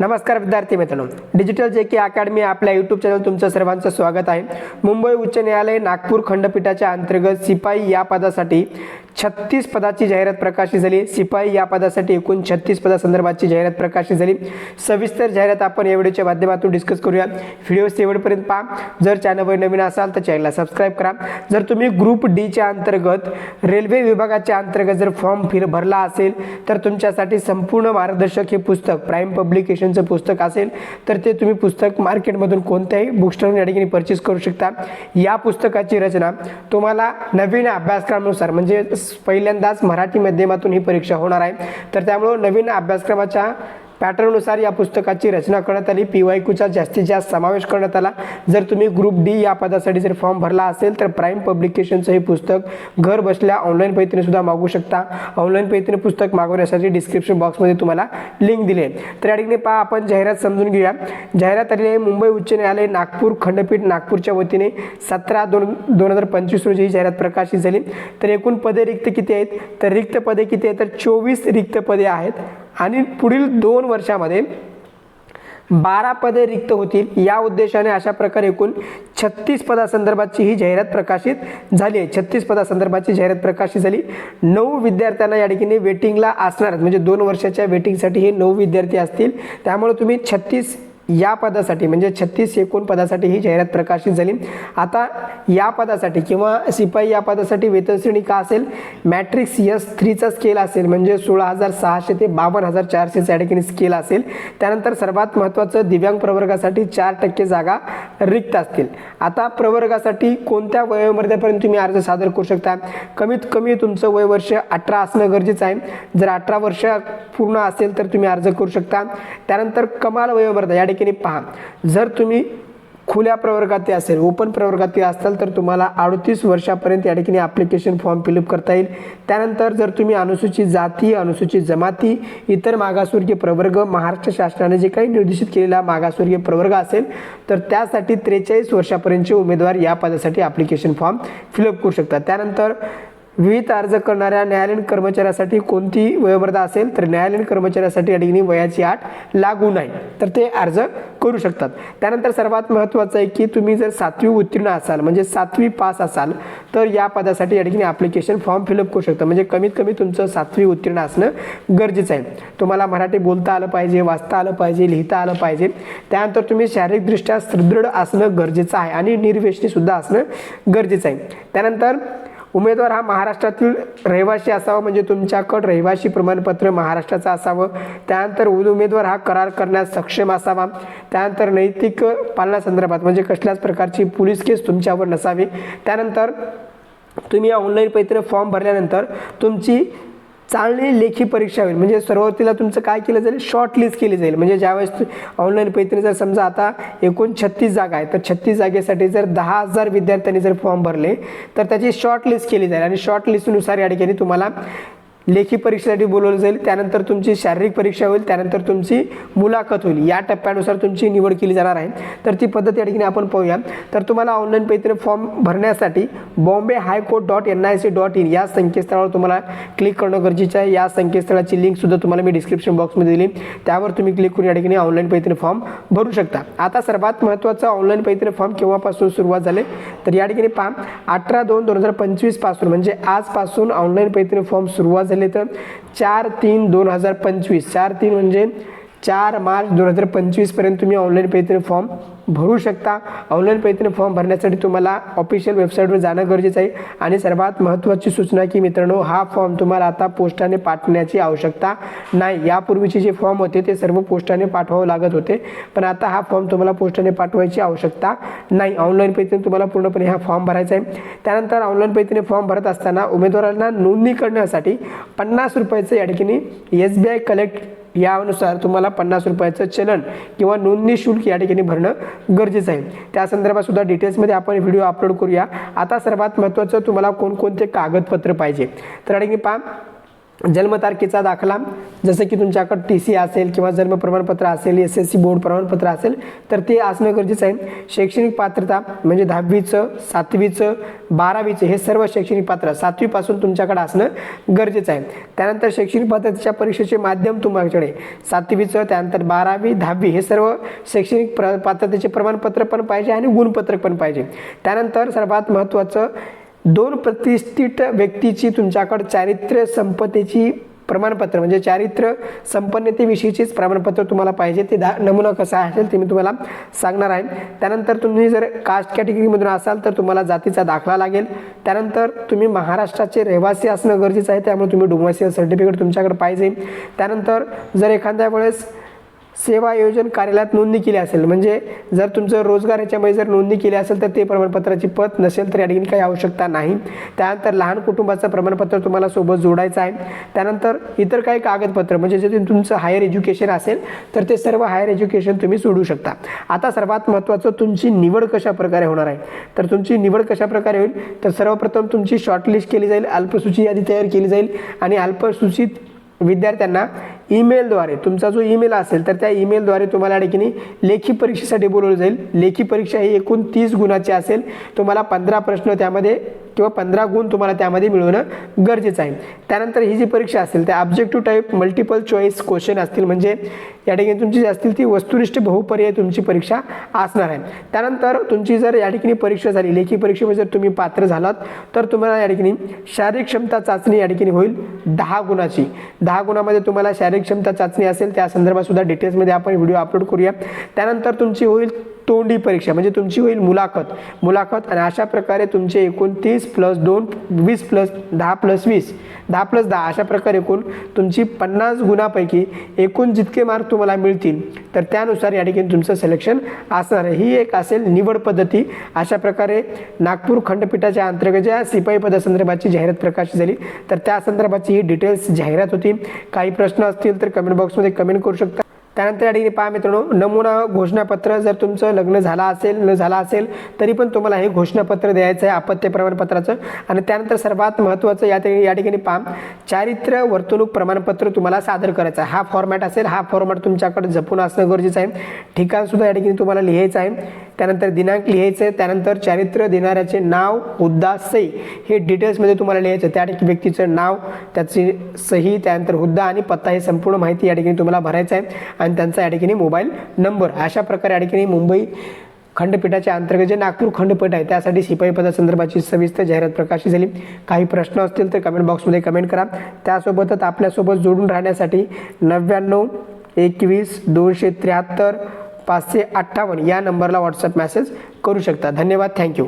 नमस्कार विद्यार्थी मित्रांनो. डिजिटल जे के अकॅडमी आपल्या यूट्यूब चॅनल तुमचं सर्वांचं स्वागत आहे. मुंबई उच्च न्यायालय नागपूर खंडपीठाच्या अंतर्गत सिपाई या पदासाठी छत्तीस पदाची जाहिरात प्रकाशित झाली. सिपाई या पदासाठी एकूण छत्तीस पदासंदर्भाची जाहिरात प्रकाशित झाली. सविस्तर जाहिरात आपण या व्हिडिओच्या माध्यमातून डिस्कस करूया. व्हिडिओ शेवटपर्यंत पहा. जर चॅनलवर नवीन असाल तर चॅनलला सबस्क्राईब करा. जर तुम्ही ग्रुप डीच्या अंतर्गत रेल्वे विभागाच्या अंतर्गत जर फॉर्म फिर भरला असेल तर तुमच्यासाठी संपूर्ण मार्गदर्शक हे पुस्तक प्राईम पब्लिकेशनचं पुस्तक असेल तर ते तुम्ही पुस्तक मार्केटमधून कोणत्याही बुकस्टोर या ठिकाणी परचेस करू शकता. या पुस्तकाची रचना तुम्हाला नवीन अभ्यासक्रमानुसार म्हणजे पहिल्यांदाच मराठी माध्यमातून ही परीक्षा होणार आहे. तर त्यामुळं नवीन अभ्यासक्रमाच्या पॅटर्ननुसार या पुस्तकाची रचना करण्यात आली. पी वाय क्यूचा जास्तीत जास्त समावेश करण्यात आला. जर तुम्ही ग्रुप डी या पदासाठी जर फॉर्म भरला असेल तर प्राईम पब्लिकेशनचं हे पुस्तक घर बसल्या ऑनलाईन पद्धतीने सुद्धा मागू शकता. ऑनलाईन पद्धतीने पुस्तक मागवण्यासाठी डिस्क्रिप्शन बॉक्समध्ये तुम्हाला लिंक दिली तर या ठिकाणी पहा आपण जाहिरात समजून घेऊया. जाहिरात आलेली आहे मुंबई उच्च न्यायालय नागपूर खंडपीठ नागपूरच्या वतीने. सतरा दोन दोन हजार पंचवीस रोजी ही जाहिरात प्रकाशित झाली. तर एकूण पदे रिक्त किती आहेत? तर रिक्त पदे किती आहेत? तर चोवीस रिक्त पदे आहेत. आणि पुढील दोन वर्षामध्ये बारा पदे रिक्त होतील. या उद्देशाने अशा प्रकारे एकूण छत्तीस पदासंदर्भाची ही जाहिरात प्रकाशित झाली आहे. छत्तीस पदासंदर्भाची जाहिरात प्रकाशित झाली. नऊ विद्यार्थ्यांना या ठिकाणी वेटिंगला असणार म्हणजे दोन वर्षाच्या वेटिंगसाठी हे नऊ विद्यार्थी असतील. त्यामुळे तुम्ही छत्तीस या पदासाठी म्हणजे छत्तीस एकूण पदासाठी ही जाहिरात प्रकाशित झाली. आता या पदासाठी किंवा शिपाई या पदासाठी वेतनश्रेणी का असेल? मॅट्रिक्स यस थ्रीचा स्केल असेल म्हणजे सोळा हजार सहाशे ते बावन्न हजार चारशे या ठिकाणी स्केल असेल. त्यानंतर सर्वात महत्त्वाचं दिव्यांग प्रवर्गासाठी चार टक्के जागा रिक्त असतील. आता प्रवर्गासाठी कोणत्या वयोमर्यादेपर्यंत तुम्ही अर्ज सादर करू शकता? कमीत कमी तुमचं वय वर्ष अठरा असणं गरजेचं आहे. जर अठरा वर्ष पूर्ण असेल तर तुम्ही अर्ज करू शकता. त्यानंतर कमाल वयोमर्यादा या ठिकाणी पहा. जर तुम्ही खुल्या प्रवर्गातील असेल ओपन प्रवर्गातील असाल तर तुम्हाला अडतीस वर्षापर्यंत या ठिकाणी ॲप्लिकेशन फॉर्म फिलअप करता येईल. त्यानंतर जर तुम्ही अनुसूचित जाती अनुसूचित जमाती इतर मागासवर्गीय प्रवर्ग महाराष्ट्र शासनाने जे काही निर्देशित केलेला मागासवर्गीय प्रवर्ग असेल तर त्यासाठी त्रेचाळीस वर्षापर्यंतचे उमेदवार या पदासाठी ॲप्लिकेशन फॉर्म फिलअप करू शकतात. त्यानंतर विविध अर्ज करणाऱ्या न्यायालयीन कर्मचाऱ्यासाठी कोणती वयोमर्यादा असेल तर न्यायालयीन कर्मचाऱ्यासाठी या ठिकाणी वयाची आठ लागू नाही. तर ते अर्ज करू शकतात. त्यानंतर सर्वात महत्त्वाचं आहे की तुम्ही जर सातवी उत्तीर्ण असाल म्हणजे सातवी पास असाल तर या पदासाठी या ठिकाणी ॲप्लिकेशन फॉर्म फिलअप करू शकता. म्हणजे कमीत कमी तुमचं सातवी उत्तीर्ण असणं गरजेचं आहे. तुम्हाला मराठी बोलता आलं पाहिजे वाचता आलं पाहिजे लिहिता आलं पाहिजे. त्यानंतर तुम्ही शारीरिकदृष्ट्या सुदृढ असणं गरजेचं आहे आणि निर्वेशनीसुद्धा असणं गरजेचं आहे. त्यानंतर उमेदवार हा महाराष्ट्रातील रहिवाशी असावा म्हणजे तुमच्याकडं रहिवासी प्रमाणपत्र महाराष्ट्राचं असावं. त्यानंतर उमेदवार हा करार करण्यास सक्षम असावा. त्यानंतर नैतिक पालनासंदर्भात म्हणजे कसल्याच प्रकारची पोलीस केस तुमच्यावर नसावी. त्यानंतर तुम्ही ऑनलाईन पैत्र फॉर्म भरल्यानंतर तुमची चांगली लेखी परीक्षा होईल. म्हणजे सुरुवातीला तुमचं काय केलं जाईल? शॉर्ट लिस्ट केली जाईल. म्हणजे ज्यावेळेस ऑनलाईन पद्धतीने जर समजा आता एकूण छत्तीस जागा आहे तर छत्तीस जागेसाठी जर दहा हजार विद्यार्थ्यांनी जर फॉर्म भरले तर त्याची शॉर्ट लिस्ट केली जाईल. आणि शॉर्ट लिस्टनुसार या ठिकाणी तुम्हाला लेखी परीक्षेसाठी बोलवलं जाईल त्यानंतर तुमची शारीरिक परीक्षा होईल त्यानंतर तुमची मुलाखत होईल. या टप्प्यानुसार तुमची निवड केली जाणार आहे. तर ती पद्धत या ठिकाणी आपण पाहूया. तर तुम्हाला ऑनलाईन पद्धतीने फॉर्म भरण्यासाठी Bombay high court dot N I C dot in या संकेतस्थळावर तुम्हाला क्लिक करणं गरजेचं आहे. या संकेतस्थळाची लिंकसुद्धा तुम्हाला मी डिस्क्रिप्शन बॉक्समध्ये दिली. त्यावर तुम्ही क्लिक करून या ठिकाणी ऑनलाईन पद्धतीने फॉर्म भरू शकता. आता सर्वात महत्त्वाचा ऑनलाईन पद्धतीने फॉर्म केव्हापासून सुरुवात झाले? तर या ठिकाणी पहा. अठरा दोन दोन हजार पंचवीसपासून म्हणजे आजपासून ऑनलाईन पद्धतीने फॉर्म सुरुवात झाले. तर चार तीन दोन हजार पंचवीस. चार तीन म्हणजे चार मार्च दोन हजार पंचवीसपर्यंत तुम्ही ऑनलाईन पद्धतीने फॉर्म भरू शकता. ऑनलाईन पद्धतीने फॉर्म भरण्यासाठी तुम्हाला ऑफिशियल वेबसाईटवर जाणं गरजेचं आहे. आणि सर्वात महत्त्वाची सूचना की मित्रांनो हा फॉर्म तुम्हाला आता पोस्टाने पाठवण्याची आवश्यकता नाही. यापूर्वीचे जे फॉर्म होते ते सर्व पोस्टाने पाठवावं लागत होते. पण आता हा फॉर्म तुम्हाला पोस्टाने पाठवायची आवश्यकता नाही. ऑनलाईन पद्धतीने तुम्हाला पूर्णपणे हा फॉर्म भरायचा आहे. त्यानंतर ऑनलाईन पद्धतीने फॉर्म भरत असताना उमेदवारांना नोंदणी करण्यासाठी पन्नास रुपयाचं या ठिकाणी एस बी आय कलेक्ट यानुसार तुम्हाला पन्नास रुपयाचं चलन किंवा नोंदणी शुल्क या ठिकाणी भरणं गरजेचं आहे. त्या संदर्भात सुद्धा डिटेल्समध्ये आपण व्हिडिओ अपलोड करूया. आता सर्वात महत्त्वाचं तुम्हाला कोणकोणते कागदपत्र पाहिजे? तर पहा जन्मतारखेचा दाखला जसं की तुमच्याकडं टी सी असेल किंवा जन्म प्रमाणपत्र असेल एस एस सी बोर्ड प्रमाणपत्र असेल तर ते असणं गरजेचं आहे. शैक्षणिक पात्रता म्हणजे दहावीचं सातवीचं बारावीचं हे सर्व शैक्षणिक पात्र सातवीपासून तुमच्याकडे असणं गरजेचं आहे. त्यानंतर शैक्षणिक पात्रतेच्या परीक्षेचे माध्यम तुमच्याकडे सातवीचं त्यानंतर बारावी दहावी हे सर्व शैक्षणिक प्र पात्रतेचे प्रमाणपत्र पण पाहिजे आणि गुणपत्रक पण पाहिजे. त्यानंतर सर्वात महत्त्वाचं दोन प्रतिष्ठित व्यक्तीची तुमच्याकडं चारित्र्य संपत्तीची प्रमाणपत्र म्हणजे चारित्र्य संपन्नतेविषयीचीच प्रमाणपत्र तुम्हाला पाहिजे ते दा नमुना कसा असेल ते मी तुम्हाला सांगणार आहे. त्यानंतर तुम्ही जर कास्ट कॅटेगरीमधून असाल तर तुम्हाला जातीचा दाखला लागेल. त्यानंतर तुम्ही महाराष्ट्राचे रहिवासी असणं गरजेचं आहे त्यामुळे तुम्ही डोमेसियल सर्टिफिकेट तुमच्याकडे पाहिजे. त्यानंतर जर एखाद्या वेळेस सेवा आयोजन कार्यालयात नोंदणी केली असेल म्हणजे जर तुमचं रोजगार याच्यामध्ये जर नोंदणी केली असेल तर ते प्रमाणपत्राची पत नसेल तर या ठिकाणी काही आवश्यकता नाही. त्यानंतर लहान कुटुंबाचं प्रमाणपत्र तुम्हाला सोबत जोडायचं आहे. त्यानंतर इतर काही कागदपत्र म्हणजे जे तुमचं हायर एज्युकेशन असेल तर ते सर्व हायर एज्युकेशन तुम्ही सोडू शकता. आता सर्वात महत्त्वाचं तुमची निवड कशा प्रकारे होणार आहे? तर तुमची निवड कशा प्रकारे होईल? तर सर्वप्रथम तुमची शॉर्टलिस्ट केली जाईल अल्पसूची यादी तयार केली जाईल आणि अल्पसूचित विद्यार्थ्यांना ईमेलद्वारे तुमचा जो ईमेल असेल तर त्या ईमेलद्वारे तुम्हाला या ठिकाणी लेखी परीक्षेसाठी बोलवलं जाईल. लेखी परीक्षा ही एकूण तीस गुणाची असेल. तुम्हाला पंधरा प्रश्न त्यामध्ये किंवा पंधरा गुण तुम्हाला त्यामध्ये मिळवणं गरजेचं आहे. त्यानंतर ही जी परीक्षा असेल त्या objective type multiple choice question असतील म्हणजे या ठिकाणी तुमची जी असतील ती वस्तुनिष्ठ बहुपर्याय तुमची परीक्षा असणार आहे. त्यानंतर तुमची जर या ठिकाणी परीक्षा झाली लेखी परीक्षेमध्ये जर तुम्ही पात्र झालात तर तुम्हाला या ठिकाणी शारीरिक क्षमता चाचणी या ठिकाणी होईल दहा गुणाची. दहा गुणामध्ये तुम्हाला शारीरिक क्षमता चाचणी असेल त्या संदर्भात सुद्धा डिटेल्समध्ये आपण व्हिडिओ अपलोड करूया. त्यानंतर तुमची होईल तोंडी परीक्षा म्हणजे तुमची होईल मुलाखत. मुलाखत आणि अशा प्रकारे तुमचे एकूण तीस प्लस दोन वीस प्लस दहा प्लस वीस दहा प्लस दहा अशा प्रकारे एकूण तुमची पन्नास गुणापैकी एकूण जितके मार्क तुम्हाला मिळतील तर त्यानुसार या ठिकाणी तुमचं सिलेक्शन असणार आहे. ही एक असेल निवड पद्धती. अशा प्रकारे नागपूर खंडपीठाच्या अंतर्गत ज्या शिपाई पदासंदर्भाची जाहिरात प्रकाशित झाली तर त्या संदर्भाची ही डिटेल्स जाहिरात होती. काही प्रश्न असतील तर कमेंट बॉक्समध्ये कमेंट करू शकता. त्यानंतर या ठिकाणी पहा मित्रांनो नमुना घोषणापत्र जर तुमचं लग्न झालं असेल न झालं असेल तरी पण तुम्हाला हे घोषणापत्र द्यायचं आहे अपत्य प्रमाणपत्राचं. आणि त्यानंतर सर्वात महत्त्वाचं या ठिकाणी या ठिकाणी पहा चारित्र्य वर्तणूक प्रमाणपत्र तुम्हाला सादर करायचं आहे. हा फॉर्मॅट असेल हा फॉर्मॅट तुमच्याकडे जपून असणं गरजेचं आहे. ठिकाणसुद्धा या ठिकाणी तुम्हाला लिहायचं आहे. त्यानंतर दिनांक लिहायचं आहे त्यानंतर चारित्र्य देणाऱ्याचे नाव हुद्दा सही हे डिटेल्समध्ये तुम्हाला लिहायचं त्या ठिकाणी व्यक्तीचं नाव त्याची सही त्यानंतर हुद्दा आणि पत्ता हे संपूर्ण माहिती या ठिकाणी तुम्हाला भरायचं आहे. आणि त्यांचा या ठिकाणी मोबाईल नंबर. अशा प्रकारे या ठिकाणी मुंबई खंडपीठाच्या अंतर्गत जे नागपूर खंडपीठ आहे त्यासाठी शिपाई पदासंदर्भाची सविस्तर जाहिरात प्रकाशित झाली. काही प्रश्न असतील तर कमेंट बॉक्समध्ये कमेंट करा. त्यासोबतच आपल्यासोबत जोडून राहण्यासाठी नव्याण्णव एकवीस दोनशे त्र्याहत्तर पाचशे अठ्ठावन्न या नंबरला व्हॉट्सअप मेसेज करू शकता. धन्यवाद. थँक्यू